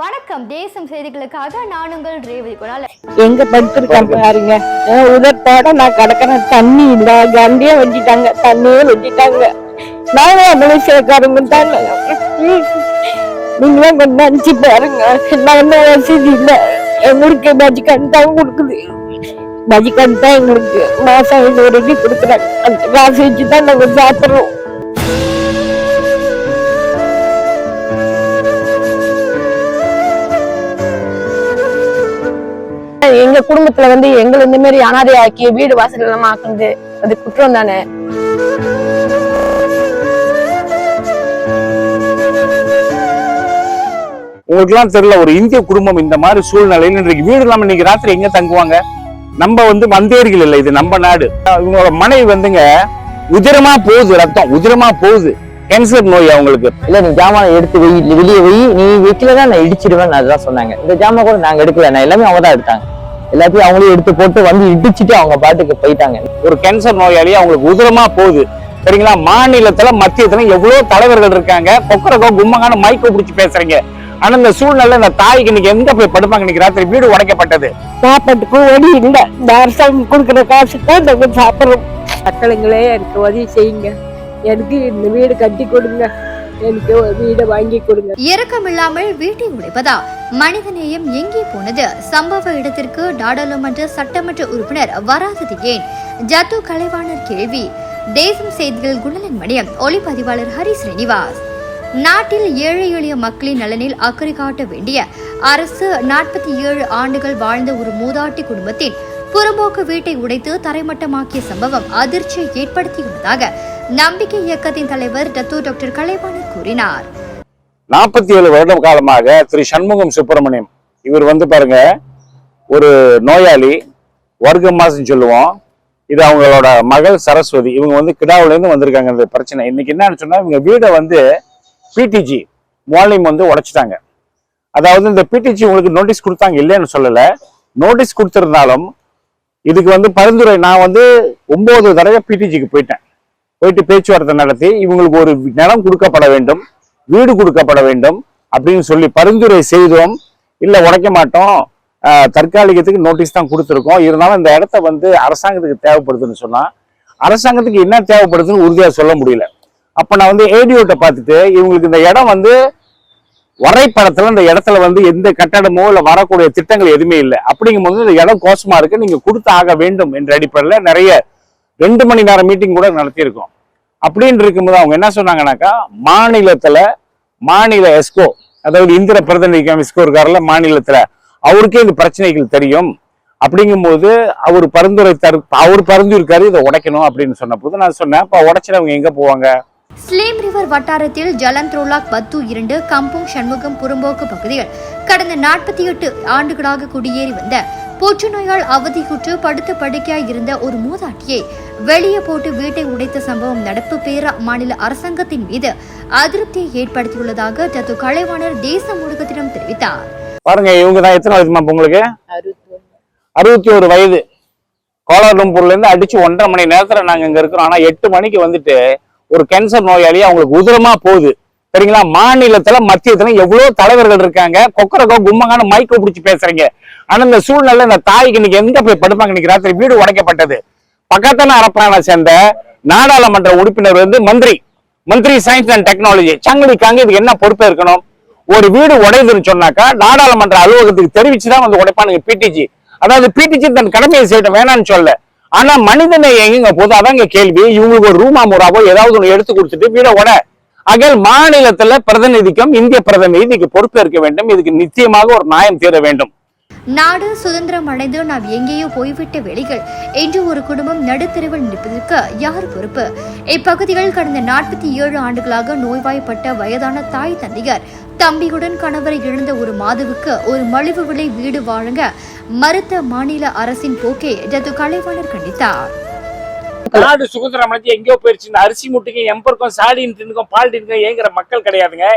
வணக்கம். தேசம் செய்திகளுக்காக நான் உங்கள் ரேவதி குணால் எங்க படுத்திருக்கேன் பாருங்க. உதட்டோட நான் கிடக்குறேன். தண்ணி இல்ல. கண்டியே வச்சிட்டாங்க தண்ணியே வச்சிட்டாங்க நானும் மனுஷக்காரங்க தான் நீங்களும் கொஞ்சம் நினைச்சு பாருங்க. நான் வசதி இல்லை. எங்களுக்கு பஜ்கன் தான் கொடுக்குது. பஜ்கன் தான் எங்களுக்கு மாசம் ஐநூறு ரூபாய் கொடுக்குறாங்க. அந்த காசு வச்சு தான் நாங்கள் சாப்பிட்றோம். எங்க குடும்பத்துல வந்து எங்களை இந்த மாதிரி அனாதை ஆக்கி வீடு வாசல் இல்லாம ஆக்குனது அது குற்றம் தானே? உங்களுக்குலாம் தெரியல ஒரு இந்திய குடும்பம் இந்த மாதிரி சூழ்நிலையில் இன்றைக்கு வீடு இல்லாம இன்னைக்கு ராத்திரி எங்க தங்குவாங்க? நம்ம வந்து வந்தேரிகள் இல்லை இது நம்ம நாடு. இவங்களோட மனைவி வந்துங்க உதிரமா போகுது ரத்தம் உதிரமா போகுது. கேன்சர் நோய் அவங்களுக்கு. இல்ல நீ ஜாமான் எடுத்து வை இல்ல வெளியே வை நீ வைக்கலதான் நான் இடிச்சிடுவேன் அதுதான் சொன்னாங்க. இந்த ஜாமான் கூட நாங்க எடுக்கல நான் எல்லாமே அவங்க தான் எடுத்தாங்க. எல்லாத்தையும் அவங்களே எடுத்து போட்டு வந்து இடிச்சிட்டு அவங்க பாட்டுக்கு போயிட்டாங்க. ஒரு கேன்சர் நோயாளி அவங்களுக்கு உதிரமா போகுது. சரிங்களா? மாநிலத்துல மத்தியத்துல எவ்வளவு தலைவர்கள் இருக்காங்க? கொக்கரகோ கும்மங்கான மைக்கோ பிடிச்சி பேசுறீங்க. ஆனா இந்த சூழ்நிலை இந்த தாய்க்கு இன்னைக்கு எங்க போய் படுப்பாங்க? இன்னைக்கு ராத்திரி வீடு உடைக்கப்பட்டது. சாப்பாட்டுக்கு வழி இல்ல. இந்த அரசாங்கம் கொடுக்குற காசு தான் நாங்க சாப்பிடுறோம். மக்களுங்களே எனக்கு உதவி செய்யுங்க. எனக்கு இந்த வீடு கட்டி கொடுங்க. எனக்கு ஒரு வீடை வாங்கி கொடுங்க. இரக்கமில்லாமல் வீட்டை உடைப்பதா? மனிதநேயம் எங்கே போனது? சம்பவ இடத்திற்கு நாடாளுமன்ற சட்டமன்ற உறுப்பினர் வராதது ஏன்? ஜத்து கலைவாணர் கேள்வி. தேசம் செய்திகள் குணலன் மணியம். ஒளிப்பதிவாளர் ஹரி ஸ்ரீனிவாஸ். நாட்டில் ஏழை எளிய மக்களின் நலனில் அக்கறை காட்ட வேண்டிய அரசு நாற்பத்தி ஏழு ஆண்டுகள் வாழ்ந்த ஒரு மூதாட்டி குடும்பத்தின் புறம்போக்கு வீட்டை உடைத்து தரைமட்டமாக்கிய சம்பவம் அதிர்ச்சியை ஏற்படுத்தியுள்ளதாக நம்பிக்கை இயக்கத்தின் தலைவர் டத்து டாக்டர் கலைவாணி கூறினார். நாற்பத்தி ஏழு வருட காலமாக திரு சண்முகம் சுப்பிரமணியம் இவர் வந்து பாருங்க ஒரு நோயாளி வர்க்க மாசம் சொல்லுவோம். இது அவங்களோட மகள் சரஸ்வதி இவங்க வந்து கிடாவிலேருந்து வந்திருக்காங்க இந்த பிரச்சனை. இன்னைக்கு என்னன்னு சொன்னா இவங்க வீடை வந்து பிடிஜி மாலிம் வந்து உடைச்சிட்டாங்க. அதாவது இந்த பிடிஜி உங்களுக்கு நோட்டீஸ் கொடுத்தாங்க இல்லைன்னு சொல்லல. நோட்டீஸ் கொடுத்துருந்தாலும் இதுக்கு வந்து பரிந்துரை நான் வந்து ஒன்பது தடவை பிடிஜிக்கு போயிட்டேன். போயிட்டு பேச்சுவார்த்தை நடத்தி இவங்களுக்கு ஒரு நிலம் கொடுக்கப்பட வேண்டும் வீடு கொடுக்கப்பட வேண்டும் அப்படின்னு சொல்லி பரிந்துரை செய்தோம். இல்லை உடைக்க மாட்டோம். தற்காலிகத்துக்கு நோட்டீஸ் தான் கொடுத்துருக்கோம். இருந்தாலும் இந்த இடத்த வந்து அரசாங்கத்துக்கு தேவைப்படுதுன்னு சொன்னால் அரசாங்கத்துக்கு என்ன தேவைப்படுதுன்னு உறுதியாக சொல்ல முடியல. அப்போ நான் வந்து ஏடிஓட்டை பார்த்துட்டு இவங்களுக்கு இந்த இடம் வந்து வரைபடத்தில் இந்த இடத்துல வந்து எந்த கட்டடமோ இல்லை வரக்கூடிய திட்டங்கள் எதுவுமே இல்லை. அப்படிங்கும்போது இந்த இடம் கோஷமாக இருக்குது நீங்கள் கொடுத்து ஆக வேண்டும் என்ற அடிப்படையில் நிறைய ரெண்டு மணி நேரம் மீட்டிங் கூட நடத்தியிருக்கோம். அப்படின்னு இருக்கும்போது அவங்க என்ன சொன்னாங்கன்னாக்கா மாநிலத்துல மாநில எஸ்கோ அதாவது இந்திர பிரதிநிதி எஸ்கோ இருக்காருல்ல மாநிலத்துல அவருக்கே இந்த பிரச்சனைகள் தெரியும். அப்படிங்கும்போது அவர் பரிந்துரை தரு அவர் பரிந்துரைக்காரு இதை உடைக்கணும் அப்படின்னு சொன்னபோது நான் சொன்னேன் இப்போ உடைச்சினவங்க எங்க போவாங்க? ஸ்லீம் ரிவர் வட்டாரத்தில் ஜலந்த்ரோலாக் பத்து இரண்டு கம்புங் சண்முகம் புறம்போக்கு பகுதியில் கடந்த நாற்பத்தி எட்டு ஆண்டுகளாக குடியேறி வந்த புற்றுநோயால் அவதிக்குற்று படுத்த படுக்கையாய் இருந்த ஒரு மூதாட்டியை வெளியே போட்டு வீட்டை உடைத்த சம்பவம் நடப்பு பேர மாநில அரசாங்கத்தின் மீது அதிருப்தியை ஏற்படுத்தியுள்ளதாக டத்து கலைவாணர் தேச முழுக்கத்திடம் தெரிவித்தார். பாருங்க இவங்க தான் எத்தனை வயசுமா உங்களுக்கு? அறுபத்தி ஒரு வயது. கோலாலம்பூர்ல இருந்து அடிச்சு ஒன்றரை மணி நேரத்துல நாங்க இங்க இருக்கிறோம். ஆனா எட்டு மணிக்கு வந்துட்டு ஒரு கேன்சர் நோயாளி அவங்களுக்கு உதிரமா போகுது. சரிங்களா? மாநிலத்துல மத்தியத்துல எவ்வளவு தலைவர்கள் இருக்காங்க. கொக்கரக்கோ கும்மங்கான மைக்கோ பிடிச்சி பேசுறீங்க. ஆனா இந்த சூழ்நிலை இந்த தாய்க்கு இன்னைக்கு எங்க போய் படுப்பாங்க? இன்னைக்கு ராத்திரி வீடு உடைக்கப்பட்டது. பக்கத்தான அரப்பான சேர்ந்த நாடாளுமன்ற உறுப்பினர் வந்து மந்திரி. மந்திரி சயின்ஸ் அண்ட் டெக்னாலஜி சங்கடிக்காங்க இதுக்கு என்ன பொறுப்பு இருக்கணும்? ஒரு வீடு உடையுதுன்னு சொன்னாக்கா நாடாளுமன்ற அலுவலகத்துக்கு தெரிவிச்சுதான் வந்து உடைப்பானுங்க பிடிஜி அதாவது பிடிஜி தன் கடமையை செய்யட்டும் வேணாம்னு சொல்ல ஆனா மனிதனை எங்க போது அதாங்க கேள்வி. இவங்களுக்கு ஒரு ரூமா முறாவோ ஏதாவது ஒன்று எடுத்து கொடுத்துட்டு வீட உட. அகல் மாநிலத்துல பிரதிநிதிக்கும் இந்திய பிரதிநிதிக்கு பொறுப்பேற்க வேண்டும். இதுக்கு நிச்சயமாக ஒரு நியாயம் தீர வேண்டும். நாடு சுதந்திரம் அடைந்து நாம் எங்கேயோ போய்விட்ட வேளைகள் இன்று ஒரு குடும்பம் நடுத்தருவில் நிற்பதற்கு யார் பொறுப்பு? இப்பகுதிகள் கடந்த நாற்பத்தி ஏழு ஆண்டுகளாக நோய்வாய்ப்பட்ட வயதான தாய் தந்தையர் தம்பியுடன் கணவரை இழந்த ஒரு மாதவுக்கு ஒரு மலிவு விலை வீடு வழங்க மறுத்த மாநில அரசின் போக்கை டத்து கலைவாணர் கண்டித்தார். நாடு சுதந்திரம் அடைஞ்சு எங்கேயோ போயிருச்சு. இந்த அரிசி முட்டைக்கும் எம்பருக்கும் சாடின்னு தின்னுக்கும் பால் தின்னுக்கும் ஏங்குற மக்கள் கிடையாதுங்க.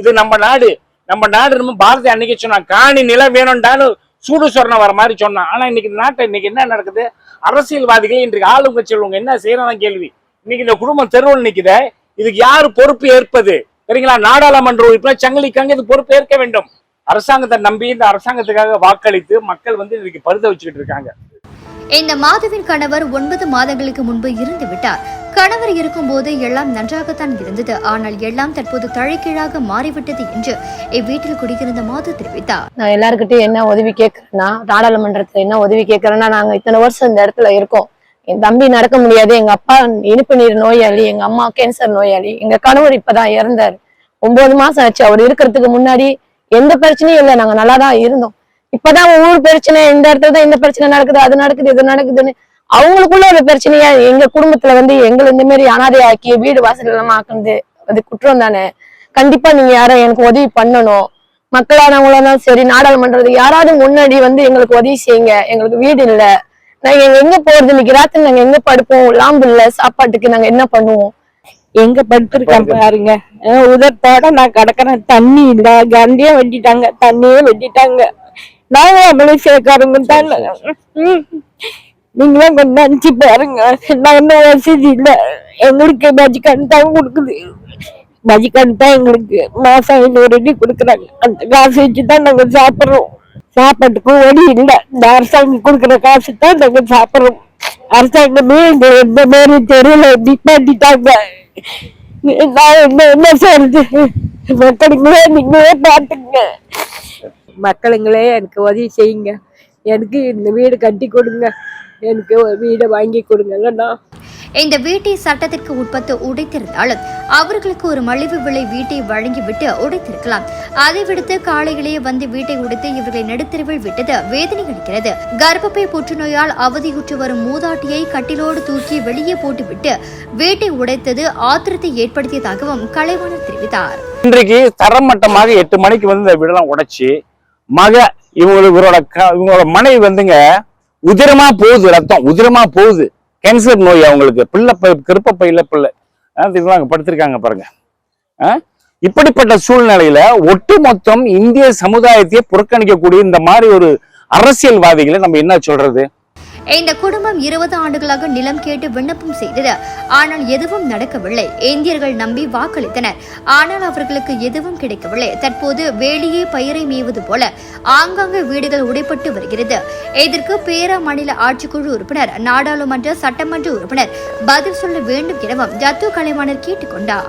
இது நம்ம நாடு. நம்ம நாடு நம்ம பாரதி அன்னைக்கு சொன்னான் காணி நிலம் வேணும்டான்னு சூடு சொரணம் வர மாதிரி சொன்னான். ஆனா இன்னைக்கு இந்த நாட்டை இன்னைக்கு என்ன நடக்குது? அரசியல்வாதிகள் இன்றைக்கு ஆளுங்க செல்வங்க என்ன செய்யறதான் கேள்வி. இன்னைக்கு இந்த குடும்பம் தெருவில் நிக்குது. இதுக்கு யாரு பொறுப்பு ஏற்பது? சரிங்களா? நாடாளுமன்ற உறுப்பினர் சங்கிலிக்காங்க இது பொறுப்பு ஏற்க வேண்டும். அரசாங்கத்தை நம்பி இந்த அரசாங்கத்துக்காக வாக்களித்து மக்கள் வந்து இன்னைக்கு பருத வச்சுக்கிட்டு இருக்காங்க. இந்த மாதுவின் கணவர் ஒன்பது மாதங்களுக்கு முன்பு இறந்து விட்டார் கணவர் இருக்கும்போது எல்லாம் நன்றாகத்தான் இருந்தது. ஆனால் எல்லாம் தற்போது தழைக்கீழாக மாறிவிட்டது என்று இவ்வீட்டில் குடியிருந்த மாது தெரிவித்தார். நான் எல்லாருக்கிட்டையும் என்ன உதவி கேட்கறேன்னா நாடாளுமன்றத்துல என்ன உதவி கேட்கறேன்னா நாங்க இத்தனை வருஷம் இந்த இடத்துல இருக்கோம். என் தம்பி நடக்க முடியாது எங்க அப்பா இனிப்பு நீர் நோயாளி எங்க அம்மா கேன்சர் நோயாளி எங்க கணவர் இப்பதான் இறந்தாரு. ஒன்பது மாசம் ஆச்சு அவர் இருக்கிறதுக்கு முன்னாடி எந்த பிரச்சனையும் இல்லை. நாங்க நல்லா தான் இருந்தோம். இப்பதான் ஊர் பிரச்சனை இந்த இடத்துல தான் இந்த பிரச்சனை நடக்குது அது நடக்குது இது நடக்குதுன்னு அவங்களுக்குள்ள ஒரு பிரச்சனையா எங்க குடும்பத்துல வந்து எங்களை இந்த மாதிரி அனாதை ஆக்கி வீடு வாசல் இல்லாம ஆக்குனது அது குற்றம் தானே? கண்டிப்பா நீங்க யாரும் எனக்கு உதவி பண்ணணும். மக்களானவங்களும் சரி நாடாளுமன்றது யாராவது முன்னாடி வந்து எங்களுக்கு உதவி செய்யுங்க. எங்களுக்கு வீடு இல்லை. நாங்க எங்க எங்க போறது? இன்னைக்கு ராத்திரி நாங்க எங்க படுப்போம்? லாம்பு இல்ல சாப்பாட்டுக்கு நாங்க என்ன பண்ணுவோம்? எங்க படுத்திருக்கேன் பாருங்க. உதட்டோட நான் கிடக்குறேன். தண்ணி இல்ல கண்டியா வெட்டிட்டாங்க. தண்ணியே வெட்டிட்டாங்க. நாங்க மலேசியக்காரங்க தான். நீங்களும் கொஞ்சம் நினைச்சு பாருங்க. நாங்க வசதி இல்ல. எங்களுக்கு பஜ்கான் தான் கொடுக்குது. பஜ்கான் தான் எங்களுக்கு மாசம் ஐநூறு அடி கொடுக்குறாங்க. அந்த காசு வச்சு தான் நாங்க சாப்பிடுறோம். சாப்பாட்டுக்கும் வழி இல்ல. இந்த அரசாங்கம் கொடுக்குற காசு தான் நாங்க சாப்பிடுறோம். அரசாங்கமே எந்த மாதிரி தெருவில் நிப்பாட்டிட்டாங்க. நான் என்ன என்ன சொல்றது மக்களுங்களே நீங்களே பாத்துங்க மக்களுங்களே எனக்கு உதவி செய்யுங்க. எனக்கு இந்த வீடு கட்டி கொடுங்க. எனக்கு வீடை வாங்கி கொடுங்க. இல்லைன்னா இந்த வீட்டை சட்டத்திற்கு உட்பட்டு உடைத்திருந்தாலும் அவர்களுக்கு ஒரு மலிவு விலை வீட்டை வழங்கிவிட்டு உடைத்திருக்கலாம். அதை விடுத்து காலையிலேயே வந்து வீட்டை உடைத்து இவர்களை நடுத்தருவில் விட்டது வேதனை அளிக்கிறது. கர்ப்பப்பை புற்றுநோயால் அவதியுற்று வரும் மூதாட்டியை கட்டிலோடு தூக்கி வெளியே போட்டுவிட்டு வீட்டை உடைத்தது ஆத்திரத்தை ஏற்படுத்தியதாகவும் கலைவாணர் தெரிவித்தார். இன்றைக்கு தரமட்டமாக எட்டு மணிக்கு வந்து இந்த வீடெல்லாம் உடைச்சு மக இவங்களுக்கு இவரோட க- இவங்களோட மனைவி வந்துங்க உதிரமா போகுது ரத்தம் உதிரமா போகுது. கேன்சர் நோய் அவங்களுக்கு. பிள்ளை பை- கருப்பப்பையில பிள்ளை. ஆ, இதெல்லாம் அங்க படுத்திருக்காங்க பாருங்க. ஆ? இப்படிப்பட்ட சூழ்நிலையில ஒட்டுமொத்தம் இந்திய சமுதாயத்தையே புறக்கணிக்கக்கூடிய இந்த மாதிரி ஒரு அரசியல்வாதிகளை நம்ம என்ன சொல்றது? இந்த குடும்பம் இருபது ஆண்டுகளாக நிலம் கேட்டு விண்ணப்பம் செய்தது. ஆனால் எதுவும் நடக்கவில்லை. இந்தியர்கள் நம்பி வாக்களித்தனர். ஆனால் அவர்களுக்கு எதுவும் கிடைக்கவில்லை. தற்போது வேலியே பயிரை மேய்வது போல ஆங்காங்கே வீடுகள் உடைப்பட்டு வருகிறது. இதற்கு பேரா மாநில ஆட்சிக்குழு உறுப்பினர் நாடாளுமன்ற சட்டமன்ற உறுப்பினர் பதில் சொல்ல வேண்டும் எனவும் ஜத்து கலைவாணர் கேட்டுக்கொண்டார்.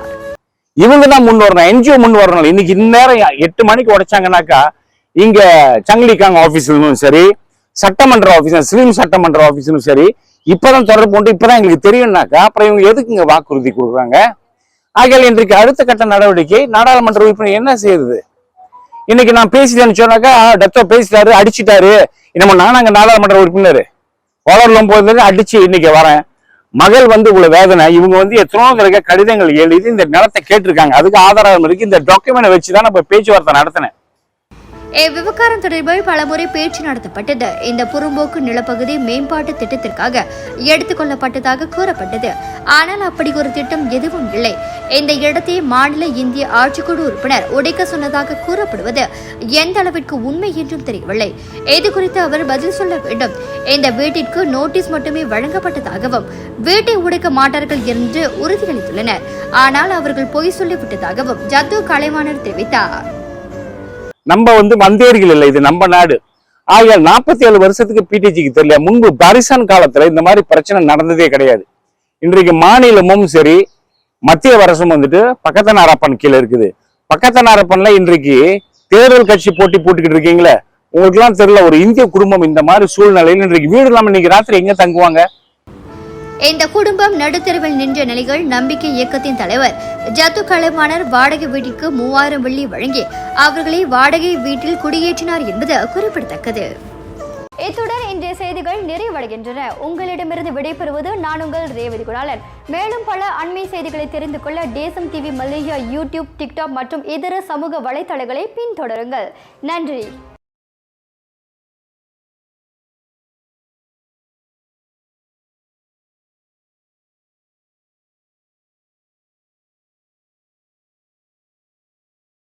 இவங்க தான் முன் வரணும் என்ஜிஓ முன் வரணும் இன்னைக்கு இந்நேரம் எட்டு மணிக்கு உடைச்சாங்கன்னாக்கா இங்க சங்கிலிகாங் ஆபீஸ்லும் சரி சட்டமன்ற ஆஃபீஸ் ஸ்லீம் சட்டமன்ற ஆபீஸ்லும் சரி இப்போதான் தொடர்பு கொண்டு இப்போதான் எங்களுக்கு தெரியும்னாக்கா அப்புறம் இவங்க எதுக்குங்க வாக்குறுதி கொடுக்குறாங்க? ஆகையால் இன்றைக்கு அடுத்த கட்ட நடவடிக்கை நாடாளுமன்ற உறுப்பினர் என்ன செய்யுது இன்னைக்கு நான் பேசிட்டேன்னு சொன்னாக்கா டெத்தோ பேசிட்டாரு அடிச்சிட்டாரு. நம்ம நானும் அங்கே நாடாளுமன்ற உறுப்பினர். வளரலும் போது அடிச்சு இன்னைக்கு வரேன். மகள் வந்து இவ்வளவு வேதனை. இவங்க வந்து எத்தனோ தடவை கடிதங்கள் எழுதி இந்த நிலத்தை கேட்டிருக்காங்க. அதுக்கு ஆதாரம் இருக்கு. இந்த டாக்குமெண்ட் வச்சுதான் நம்ம பேச்சுவார்த்தை நடத்தினேன். இவ்விவகாரம் தொடர்பில் பலமுறை பேச்சு நடத்தப்பட்டது. இந்த புறம்போக்கு நிலப்பகுதி மேம்பாட்டு திட்டத்திற்காக எடுத்துக்கொள்ளப்பட்டதாக கூறப்பட்டது. ஆனால் அப்படி ஒரு திட்டம் எதுவும் இல்லை. இந்த இடத்தை மாநில இந்திய ஆட்சிக்குழு உறுப்பினர் உடைக்க சொன்னதாக கூறப்படுவது எந்த அளவிற்கு உண்மை என்றும் தெரியவில்லை. இது குறித்து அவர் பதில் சொல்ல வேண்டும். இந்த வீட்டிற்கு நோட்டீஸ் மட்டுமே வழங்கப்பட்டதாகவும் வீட்டை உடைக்க மாட்டார்கள் என்று உறுதியளித்துள்ளனர். ஆனால் அவர்கள் பொய் சொல்லிவிட்டதாகவும் ஜத்து கலைவாணர் தெரிவித்தார். நம்ம வந்து வந்தேர்கள் இல்லை இது நம்ம நாடு. ஆகையால் நாற்பத்தி ஏழு வருஷத்துக்கு பிடிஜிக்கு தெரியல. முன்பு பாரிசான் காலத்துல இந்த மாதிரி பிரச்சனை நடந்ததே கிடையாது. இன்றைக்கு மாநிலமும் சரி மத்திய அரசும் வந்துட்டு பக்கத்தனாரப்பன் கீழே இருக்குது. பக்கத்தனாரப்பன்ல இன்றைக்கு தேர்தல் கட்சி போட்டி போட்டுக்கிட்டு இருக்கீங்களே. உங்களுக்குலாம் தெரியல ஒரு இந்திய குடும்பம் இந்த மாதிரி சூழ்நிலையில் இன்றைக்கு வீடு இல்லாம இன்னைக்கு ராத்திரி எங்க தங்குவாங்க? இந்த குடும்பம் நடுத்தெருவில் நின்ற நிலையில் நம்பிக்கை இயக்கத்தின் தலைவர் ஜத்து கலைமானர் வாடகை வீட்டிற்கு மூவாயிரம் வெள்ளி வழங்கி அவர்களை வாடகை வீட்டில் குடியேற்றினார் என்பது குறிப்பிடத்தக்கது. இத்துடன் இன்றைய செய்திகள் நிறைவடைகின்றன. உங்களிடமிருந்து விடைபெறுவது நான் உங்கள் ரேவதி குணாலன் மேலும் பல அண்மை செய்திகளை தெரிந்து கொள்ள தேசம் டிவி மலேசியா யூடியூப் டிக்டாக் மற்றும் இதர சமூக வலைத்தளங்களை பின்தொடருங்கள். நன்றி.